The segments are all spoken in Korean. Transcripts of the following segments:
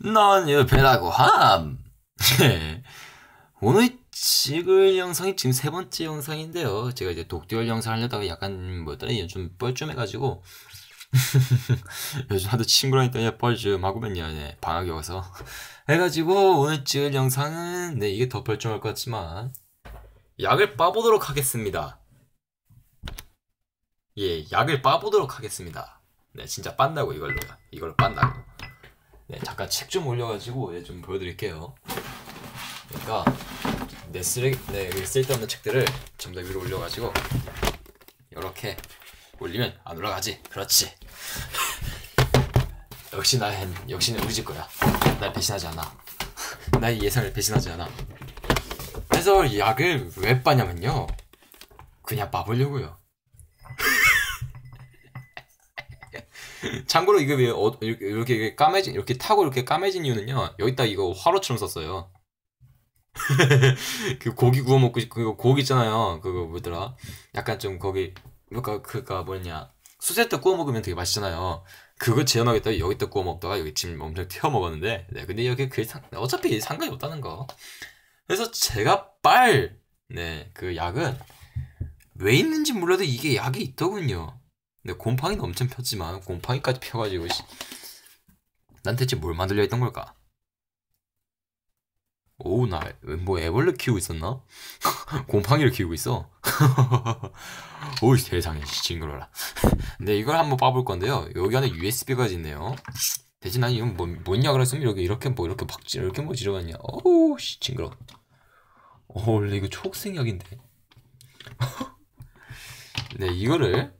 넌 옆에라고 함. 예. 오늘 찍을 영상이 지금 세 번째 영상인데요. 제가 이제 독듀얼 영상 하려다가 약간 뭐더라 요즘 뻘쭘해가지고 요즘 하도 친구랑 있더니 뻘쭘하고면요. 네, 방학이 와서 해가지고 오늘 찍을 영상은 네 이게 더 뻘쭘할 것 같지만 약을 빠보도록 하겠습니다. 예, 약을 빠보도록 하겠습니다. 네, 진짜 빤다고 이걸로 이걸로 빤다고. 네, 잠깐 책 좀 올려가지고 네, 좀 보여드릴게요. 그러니까 내 쓰레기, 내 네, 쓸데없는 책들을 전부 다 위로 올려가지고 이렇게 올리면 안 올라가지. 그렇지. 역시 나 역시는 우리 집 거야. 날 배신하지 않아. 나의 예상을 배신하지 않아. 그래서 약을 왜 빠냐면요. 그냥 빠보려고요. 참고로 이게 왜 어, 이렇게, 이렇게 까매진 이렇게 타고 이렇게 까매진 이유는요. 여기다 이거 화로처럼 썼어요. 그 고기 구워 먹고 그거 고기 있잖아요. 그거 뭐더라? 약간 좀 거기 그니까 그가 뭐냐 수제때 구워 먹으면 되게 맛있잖아요. 그거 재현하겠다 여기다 구워 먹다가 여기 지금 엄청 태워 먹었는데 네 근데 여기 그 상, 어차피 상관이 없다는 거. 그래서 제가 빨 네 그 약은 왜 있는지 몰라도 이게 약이 있더군요. 근데 곰팡이는 엄청 폈지만 곰팡이까지 펴가지고 난 대체 뭘 만들려 했던 걸까? 오우 나뭐 애벌레 키우고 있었나? 곰팡이를 키우고 있어? 오이 세상에 징그러라. 근데 이걸 한번 빠볼 건데요. 여기 안에 USB가 있네요. 대신 난 이건 뭐, 뭐냐 그랬으면 이렇게 이렇게 뭐 이렇게 막 이렇게 뭐 지르겠냐. 어우 씨 징그러 어 원래 이거 초록색 약인데. 네 이거를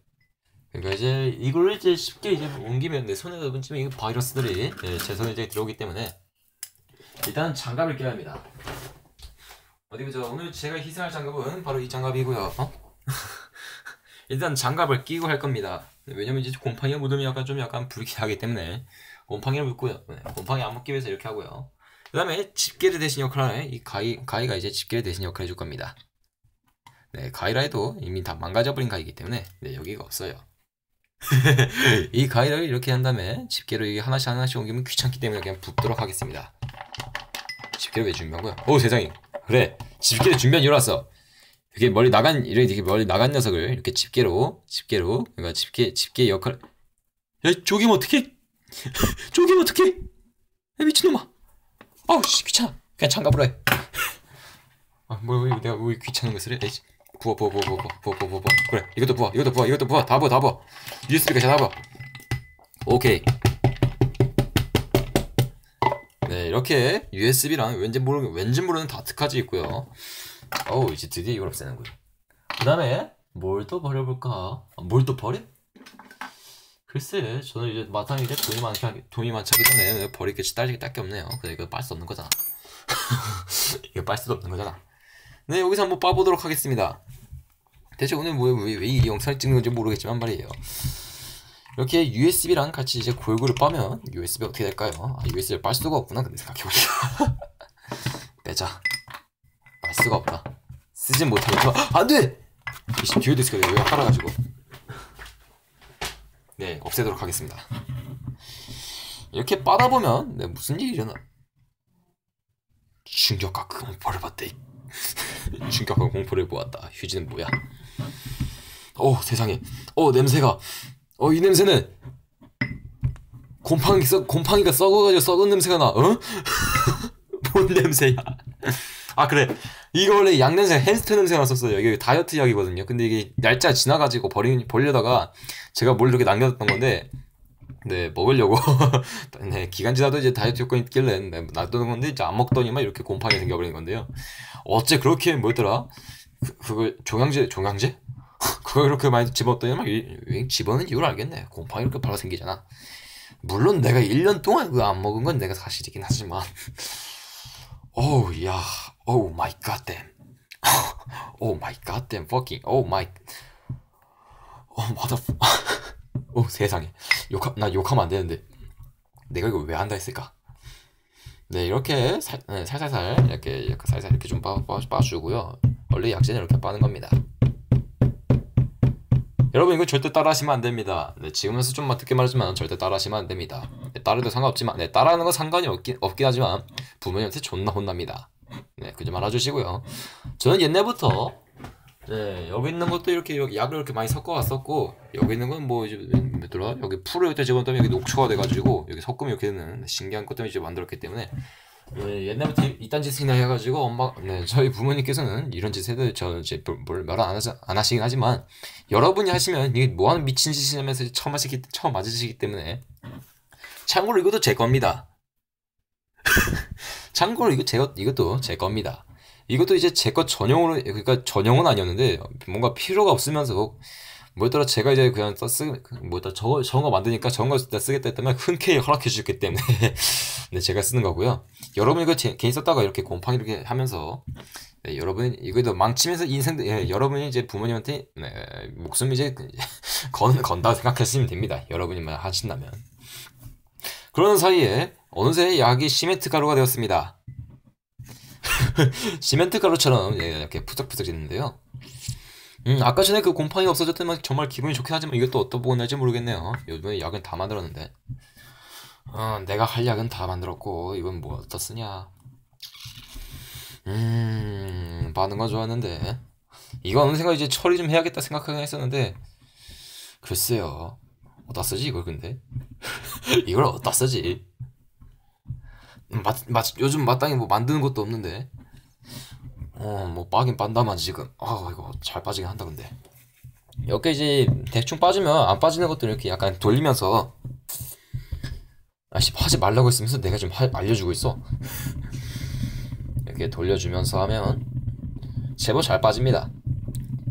그러니까 이제 이걸 이제 쉽게 이제 옮기면 내 손에 얹으면 이 바이러스들이 네, 제 손에 이제 들어오기 때문에 일단 장갑을 껴야 합니다. 어디 보자. 오늘 제가 희생할 장갑은 바로 이 장갑이고요. 어? 일단 장갑을 끼고 할 겁니다. 왜냐면 이제 곰팡이가 묻으면 약간 좀 약간 불쾌하기 때문에 곰팡이를 묻고요. 네, 곰팡이 안 묻기 위해서 이렇게 하고요. 그 다음에 집게를 대신 역할을 하는 이 가위, 가위가 이제 집게를 대신 역할을 해줄 겁니다. 네, 가위라 해도 이미 다 망가져버린 가위이기 때문에 네, 여기가 없어요. 이 가위를 이렇게 한 다음에 집게로 이게 하나씩 하나씩 옮기면 귀찮기 때문에 그냥 붓도록 하겠습니다. 집게를 왜 준비한 거야? 오 세상에 그래 집게를 준비한 이유 왔어. 이게 멀리 나간 이렇게 멀리 나간 녀석을 이렇게 집게로 집게로 그러니까 집게 집게 역할 야 쪼기면 어떡해? 쪼기면 어떡해? 야 미친놈아 아우 씨 귀찮아 그냥 장갑으로 해. 아 뭐야 내가 왜 귀찮은 것을 해? 에이씨. 부어 부어 부어 부어 부어 부어 부어 부어. 그래 이것도 부어 이것도 부어 이것도 부어. 다 부어 다 부어. USB까지 다 부어. 오케이. 네 이렇게 USB랑 왠지 모르는 왠지 모르는 다트까지 있고요. 어우 이제 드디어 이걸 없애는군 그 다음에 뭘 또 버려볼까? 아, 뭘또 버려? 글쎄 저는 이제 마땅히 이제 돈이 많기 돈이 많기 때문에 버릴 게 딸게 딸게 없네요. 그래 이거 빨수 없는 거잖아. 이거 빨 수도 없는 거잖아 네 여기서 한번 빠보도록 하겠습니다. 대체 오늘 뭐왜이 영상을 찍는 건지 모르겠지만 말이에요. 이렇게 USB랑 같이 이제 골고루 빠면 USB 어떻게 될까요? 아 USB를 빨 수가 없구나 근데 생각해보니까. 빼자. 빨 수가 없다. 쓰진 못하겠어 안돼! 이씨 듀얼 디스크가 왜 팔아가지고. 네 없애도록 하겠습니다. 이렇게 빠다 보면 네, 무슨 일이 일어나? 충격과 그 공포를 봤대 충격과 공포를 보았다. 휴지는 뭐야? 어 세상에. 어 냄새가. 어 이 냄새는 곰팡이 썩 곰팡이가 썩어가지고 썩은 냄새가 나. 어? 뭔 냄새야? 아 그래. 이거 원래 약 냄새 햄스터 냄새가 났었어요. 이게 다이어트 약이거든요. 근데 이게 날짜 지나가지고 버리 버리려다가 제가 뭘 이렇게 남겨뒀던 건데 네 먹으려고. 네 기간 지나도 이제 다이어트 효과 있길래 네, 놔두는 건데 이제 안 먹더니만 이렇게 곰팡이 생겨버린 건데요. 어째 그렇게 뭐더라? 그, 그걸 종양제 종양제? 그걸 그렇게 많이 집었더니 막 집어는 이유를 알겠네. 곰팡이 이렇게 바로 생기잖아. 물론 내가 1년 동안 그거 안 먹은 건 내가 사실이긴 하지만. 오우 야 오우 마이 갓댐. 오 마이 갓댐 퍼킹 오 마이 오 마더 오 세상에 욕하 나 욕하면 안 되는데 내가 이거 왜 한다 했을까? 네 이렇게 살, 네, 살살살 이렇게, 이렇게 살살 이렇게 좀 빠주고요 원래 약재는 이렇게 빠는 겁니다 여러분 이거 절대 따라하시면 안 됩니다. 네, 지금에서 좀 듣게 말하지만 절대 따라하시면 안 됩니다. 네, 따라도 상관없지만 네 따라하는 건 상관이 없긴, 없긴 하지만 부모님한테 존나 혼납니다. 네, 그점 알아주시고요. 저는 옛날부터 네, 여기 있는 것도 이렇게 여기 약을 이렇게 많이 섞어 왔었고 여기 있는 건 뭐 이제 뭐더라 여기 풀을 이렇게 집어넣으면 여기 녹초가 돼가지고 여기 섞으면 이렇게 되는 신기한 것 때문에 이제 만들었기 때문에 네, 옛날부터 이딴 짓이나 해가지고 엄마 네, 저희 부모님께서는 이런 짓을 저 이제 뭘말안 하시 안 하시긴 하지만 여러분이 하시면 이게 뭐하는 미친 짓이냐면서 처음 하시기 처음 맞으시기 때문에 참고로 이것도 제 겁니다. 참고로 이거 제 이것도 제 겁니다. 이것도 이제 제 것 전용으로 그러니까 전용은 아니었는데 뭔가 필요가 없으면서 뭐였더라 제가 이제 그냥 쓰 뭐다 저거 저런 거 만드니까 저런 거 쓰겠다 했다면 흔쾌히 허락해 주셨기 때문에 네 제가 쓰는 거고요. 여러분 이거 제, 개인 썼다가 이렇게 곰팡이 이렇게 하면서 네, 여러분 이거도 망치면서 인생 예, 여러분이 이제 부모님한테 네, 목숨 이제 건 건다 생각하시면 됩니다. 여러분이만 하신다면 그러는 사이에 어느새 약이 시멘트 가루가 되었습니다. 시멘트 가루처럼 예, 이렇게 푸석푸석했는데요. 음, 아까 전에 그 곰팡이가 없어졌더니 정말 기분이 좋긴 하지만 또 어떤 부분인지 모르겠네요. 요즘에 약은 다 만들었는데. 어, 내가 할 약은 다 만들었고, 이건 뭐 어디다 쓰냐. 음, 건 좋았는데. 이거 어느 생각 이제 처리 좀 해야겠다 생각하긴 했었는데, 글쎄요. 어디다 쓰지, 이걸 근데? 이걸 어디다 쓰지? 마, 마, 요즘 마땅히 뭐 만드는 것도 없는데. 어뭐 빠긴 빤다만 지금. 아 이거 잘 빠지긴 한다 근데. 이렇게 이제 대충 빠지면 안 빠지는 것들 이렇게 약간 돌리면서. 아씨 하지 말라고 했으면서 내가 좀 하, 알려주고 있어. 이렇게 돌려주면서 하면 제법 잘 빠집니다.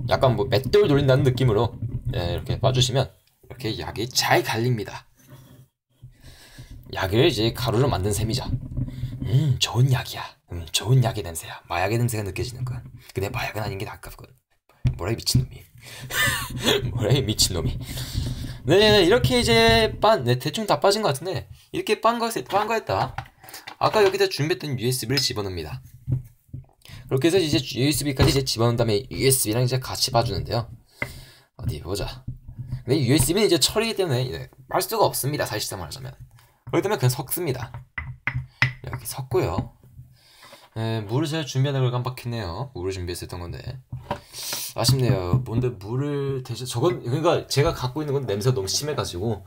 약간 뭐 맷돌 돌린다는 느낌으로 예, 이렇게 빠주시면 이렇게 약이 잘 갈립니다. 약을 이제 가루로 만든 셈이죠. 음, 좋은 약이야. 음, 좋은 약의 냄새야. 마약의 냄새가 느껴지는 거야. 근데 마약은 아닌 게 낫거든. 뭐라 이 미친놈이. 뭐라 이 미친놈이. 네, 이렇게 이제 빤, 네, 대충 다 빠진 것 같은데, 이렇게 빤 거, 빤거 했다. 아까 여기다 준비했던 USB를 집어넣습니다. 그렇게 해서 이제 USB까지 이제 집어넣은 다음에 USB랑 이제 같이 봐주는데요. 어디 보자. 근데 USB는 이제 철이기 때문에 이제 할 수가 없습니다. 사실상 말하자면. 그렇기 때문에 그냥 섞습니다. 이렇게 섞고요. 에, 물을 잘 준비하는 걸 깜빡했네요. 물을 준비했었던 건데 아쉽네요. 뭔데 물을 대신 저건 그러니까 제가 갖고 있는 건 냄새가 너무 심해가지고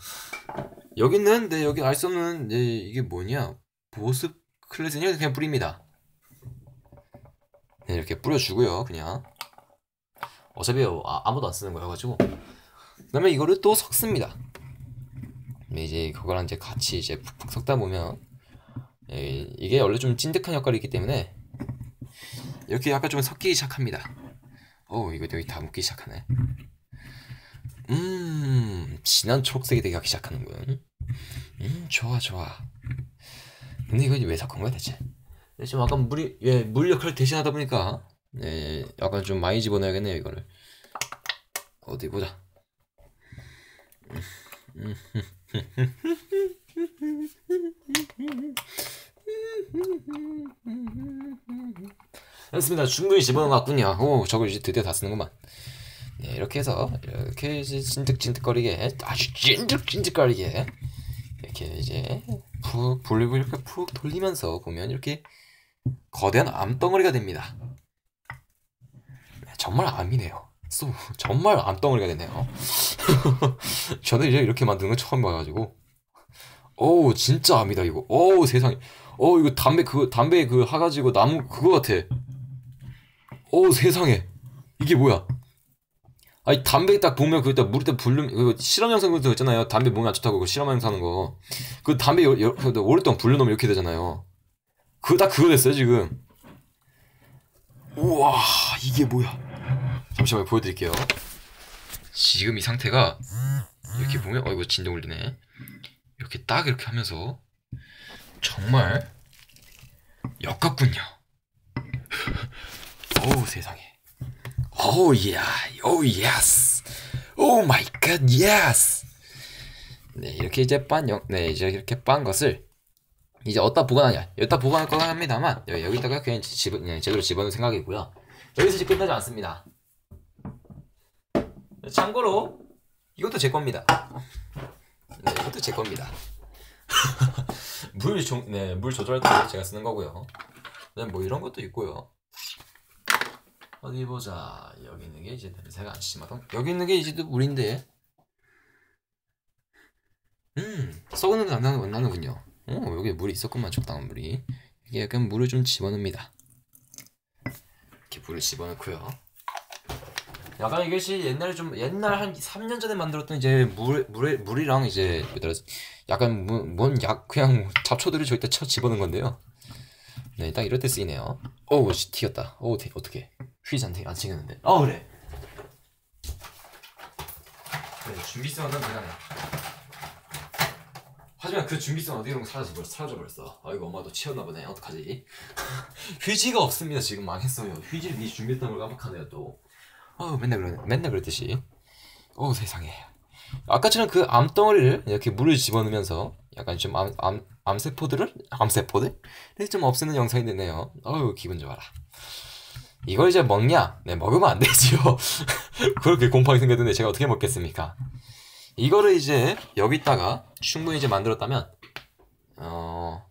여기 있는데 여기 알 수 없는 네, 이게 뭐냐 보습 클레즈닝을 그냥 뿌립니다. 네, 이렇게 뿌려주고요. 그냥 어차피 아, 무도안 쓰는 거여가지고 그다음에 이거를 또 섞습니다. 이제 그거랑 이제 같이 이제 푹푹 섞다 보면 예, 이게 원래 좀 찐득한 역할이기 때문에 이렇게 약간 좀 섞이기 시작합니다. 오 이거 여기 다 묻기 시작하네. 음 진한 초록색이 되기 시작하는군. 음 좋아 좋아. 근데 이거 왜 섞은 거야 대체? 네, 지금 약간 물이 예, 물 역할을 대신하다 보니까 예, 약간 좀 많이 집어넣어야겠네요 이거를. 어디 보자. 됐습니다. 충분히 같군요. 오, 저걸 이제 드디어 다 쓰는구만. 네, 이렇게 해서 이렇게 이제 찐득찐득거리게 아주 찐득찐득거리게 이렇게 이제 푹 돌리고 이렇게 푹 돌리면서 보면 이렇게 거대한 암덩어리가 됩니다. 네, 정말 암이네요. 쏘, 정말 암덩어리가 되네요. 저도 이제 이렇게 만드는 거 처음 봐가지고. 어우, 진짜 암이다, 이거. 어우, 세상에. 어우, 이거 담배, 그, 담배 그, 하가지고 나무, 그거 같아. 어우, 세상에. 이게 뭐야. 아니, 담배 딱 보면 그딱 물에 딱 불르면, 그 실험 영상 같은 거 있잖아요. 담배 몸에 안 좋다고 그 실험 영상 하는 거. 그 담배 여, 여, 오랫동안 불러놓으면 이렇게 되잖아요. 그거 딱 그거 됐어요, 지금. 우와, 이게 뭐야. 잠시만 보여드릴게요. 지금 이 상태가 이렇게 보면 어 이거 진동 울리네. 이렇게 딱 이렇게 하면서 정말 역같군요. 어우 세상에. 오우 야, 오우 예스. 오 마이 갓 예스. 네 이렇게 이제 빤 영, 네 이제 이렇게 빤 것을 이제 어디다 보관하냐 여기다 보관할 거긴 합니다만 여기다가 그냥 집, 그냥 제대로 집어넣을 생각이고요. 여기서 이제 끝나지 않습니다. 참고로 이것도 제 겁니다. 네, 이것도 제 겁니다. 네, 물 조절할 때 제가 쓰는 거고요. 네, 뭐 이런 것도 있고요. 어디 보자. 여기 있는 게 이제 냄새가 안 심하던. 여기 있는 게 이제 또 물인데. 음, 썩은 냄새 안 나는, 안 나는군요. 어, 여기 물이 있었구만, 적당한 물이. 이게 약간 물을 좀 집어넣습니다. 이렇게 물을 집어넣고요. 약간 이것이 옛날에 좀 옛날 한 3년 전에 만들었던 이제 물 물에 물이랑 이제 약간 뭔약 그냥 잡초들을 저기다 쳐 집어넣은 건데요. 네, 딱 이럴 때 쓰이네요. 어우, 씨, 튀겼다. 어우, 어떻게? 휘즈한테 안 튀겼는데. 어, 그래. 그래, 준비성은 대단해. 하지만 그 준비성 어디로 사라져 사라져 버렸어. 아이고 엄마도 치웠나 보네. 어떡하지? 휴지가 없습니다. 지금 망했어요. 휴지를 네 준비했던 걸 깜빡하네요 또. 어 맨날 그러 맨날 그랬듯이. 어 세상에. 아까처럼 그 암덩어리를 이렇게 물을 집어넣으면서 약간 좀 암, 암, 암세포들을 암세포들 좀 없애는 영상이 됐네요. 어우 기분 좋아라. 이걸 이제 먹냐? 네 먹으면 안 되지요. 그렇게 곰팡이 생겼는데 제가 어떻게 먹겠습니까? 이거를 이제 여기다가 충분히 이제 만들었다면 어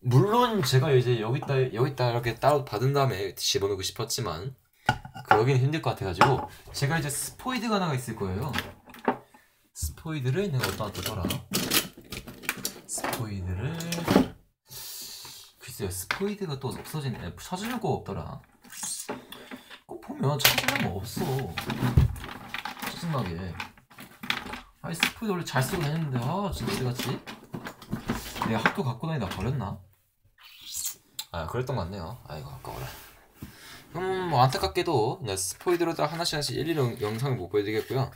물론 제가 이제 여기다 여기다 이렇게 따로 받은 다음에 집어넣고 싶었지만 그러기는 힘들 것 같아가지고 제가 이제 스포이드가 하나가 있을 거예요. 스포이드를 내가 어디다 뒀더라? 스포이드를 글쎄요 스포이드가 또 없어지네 찾으려고 없더라. 꼭 보면 찾으려면 없어. 짜증나게. 아이 스포이드 원래 잘 쓰고 다녔는데 아 진짜 어디갔지? 내가 학교 갖고 다니다 버렸나? 아 그랬던 것 같네요. 아이고 아까워라. 음, 뭐 안타깝게도 네, 스포이드로 다 하나씩 하나씩 일일이 영상을 못 보여드리겠고요.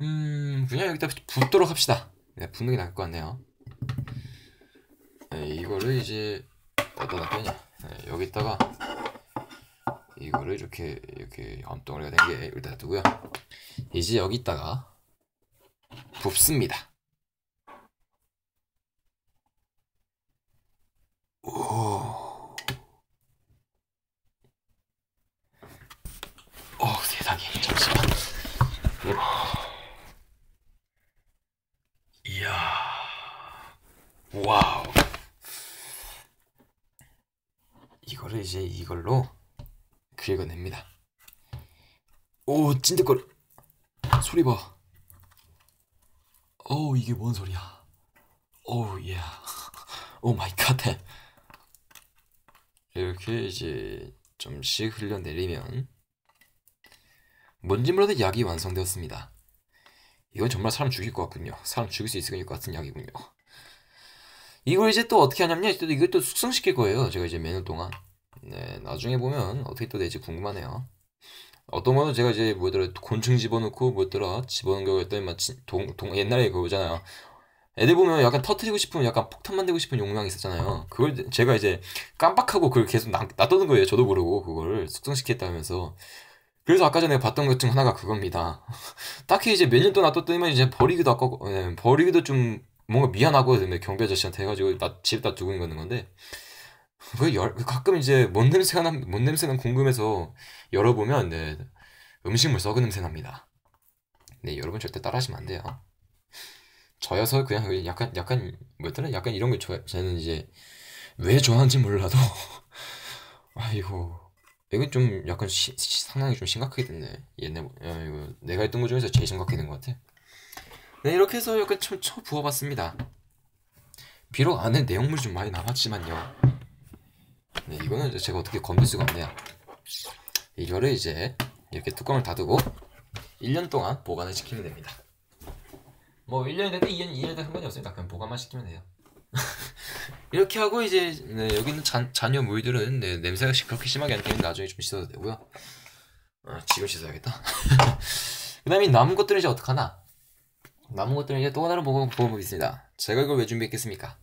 음, 그냥 여기다 붓도록 합시다. 네, 붓는 게 나을 것 같네요. 네, 이거를 이제 어디다 놨냐? 네, 여기다가 이거를 이렇게 이렇게 암덩어리가 된게 여기다 두고요. 이제 여기다가 붓습니다. 오. 어 세상에 잠시만 이야 와우 이거를 이제 이걸로 긁어냅니다 오 찐득거리 소리 봐 어우 이게 뭔 소리야 오우 예 오 마이 갓 이렇게 이제 좀씩 흘려내리면 뭔지 몰라도 약이 완성되었습니다. 이건 정말 사람 죽일 것 같군요. 사람 죽일 수 있을 것 같은 약이군요. 이걸 이제 또 어떻게 하냐면요. 또 숙성시킬 거예요. 제가 이제 몇년 동안. 네, 나중에 보면 어떻게 또 될지 궁금하네요. 어떤 거는 제가 이제 뭐더라 곤충 집어넣고 뭐더라 집어넣은 거였더니 마치 동, 동 옛날에 그거잖아요. 애들 보면 약간 터트리고 싶으면 약간 폭탄 만들고 싶은 욕망이 있었잖아요. 그걸 제가 이제 깜빡하고 그걸 계속 놔두는 거예요. 저도 모르고 그거를 숙성시켰다면서. 그래서 아까 전에 봤던 것 중 하나가 그겁니다. 딱히 이제 몇 년 동안 놔뒀더니만 이제 버리기도 아까 예, 버리기도 좀 뭔가 미안하고 경비 아저씨한테 해가지고 나 집에다 두고 있는 건데 그 열, 가끔 이제 뭔 냄새가 난, 뭔 냄새가 궁금해서 열어보면 네, 음식물 썩은 냄새 납니다. 네 여러분 절대 따라하시면 안 돼요. 저여서 그냥 약간 약간 뭐였더라 약간 이런 거 좋아. 저는 이제 왜 좋아하는지 몰라도 아이고 이건 좀 약간 시, 상당히 좀 심각하게 됐네. 옛날 야, 이거 내가 했던 것 중에서 제일 심각하게 된 것 같아. 네 이렇게 해서 약간 좀쳐 부어봤습니다. 비록 안에 내용물이 좀 많이 남았지만요. 네 이거는 제가 어떻게 건들 수가 없네요. 이거를 이제 이렇게 뚜껑을 닫고 1년 동안 보관을 시키면 됩니다. 뭐 1년이 됐든 2년, 2년이 됐든 상관이 없습니다. 그냥 보관만 시키면 돼요. 이렇게 하고 이제 네, 여기 있는 잔, 잔여 물들은 네, 냄새가 그렇게 심하게 안 되면 나중에 좀 씻어도 되고요. 아, 지금 씻어야겠다. 그 다음에 남은 것들은 이제 어떡하나? 남은 것들은 이제 또 하나로 보고 보겠습니다. 제가 이걸 왜 준비했겠습니까?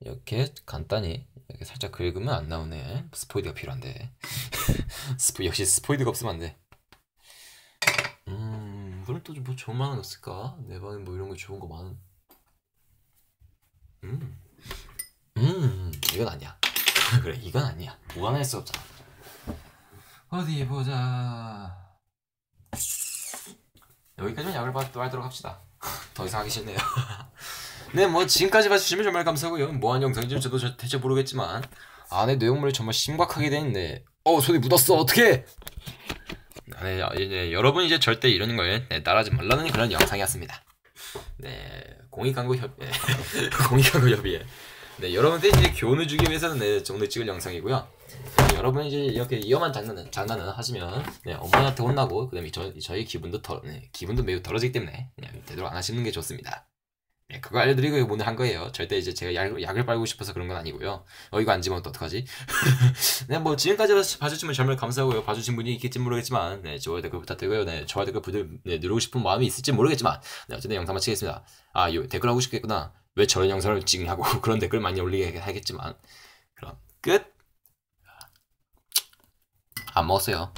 이렇게 간단히 이렇게 살짝 긁으면 안 나오네. 스포이드가 필요한데. 스포 역시 스포이드가 없으면 안 돼. 음, 그럼 또 뭐 좋은 만한 없을까? 내 방에 뭐 이런 거 좋은 거 많은. 음. 음, 이건 아니야. 그래, 이건 아니야. 무관할 수 없잖아. 어디 보자. 여기까지만 약을 받도록 합시다. 더 이상 하기 싫네요. 네, 뭐 지금까지 봐주시면 정말 감사하고요. 뭐한 영상인지 저도 저- 대체 모르겠지만 안에 내용물이 정말 심각하게 돼 있네. 어, 손이 묻었어. 어떻게? 네, 이제 여러분 이제 절대 이런 거에 네, 따라하지 말라는 그런 영상이었습니다. 네, 공익광고협, 네, 공익광고협의회. 네, 여러분들 이제 교훈을 주기 위해서는 네, 오늘 찍을 영상이고요. 네, 여러분 이제 이렇게 위험한 장난은 장난을 하시면 네, 어머니한테 혼나고 그다음에 저, 저희 기분도 더 네, 기분도 매우 덜어지기 때문에 되도록 안 하시는 게 좋습니다. 네, 그거 알려드리고 오늘 한 거예요. 절대 이제 제가 약, 약을 빨고 싶어서 그런 건 아니고요. 어, 이거 안또 어떡하지? 네, 뭐, 지금까지 봐주시면 정말 감사하고요. 봐주신 분이 있겠지 모르겠지만, 네, 좋아요 댓글 부탁드리고요. 네, 좋아요 댓글 부들, 네, 누르고 싶은 마음이 있을지 모르겠지만, 네, 어쨌든 영상 마치겠습니다. 아, 요, 댓글 하고 싶겠구나. 왜 저런 영상을 찍냐고 그런 댓글 많이 올리게 하겠지만, 그럼, 끝! 안 먹었어요.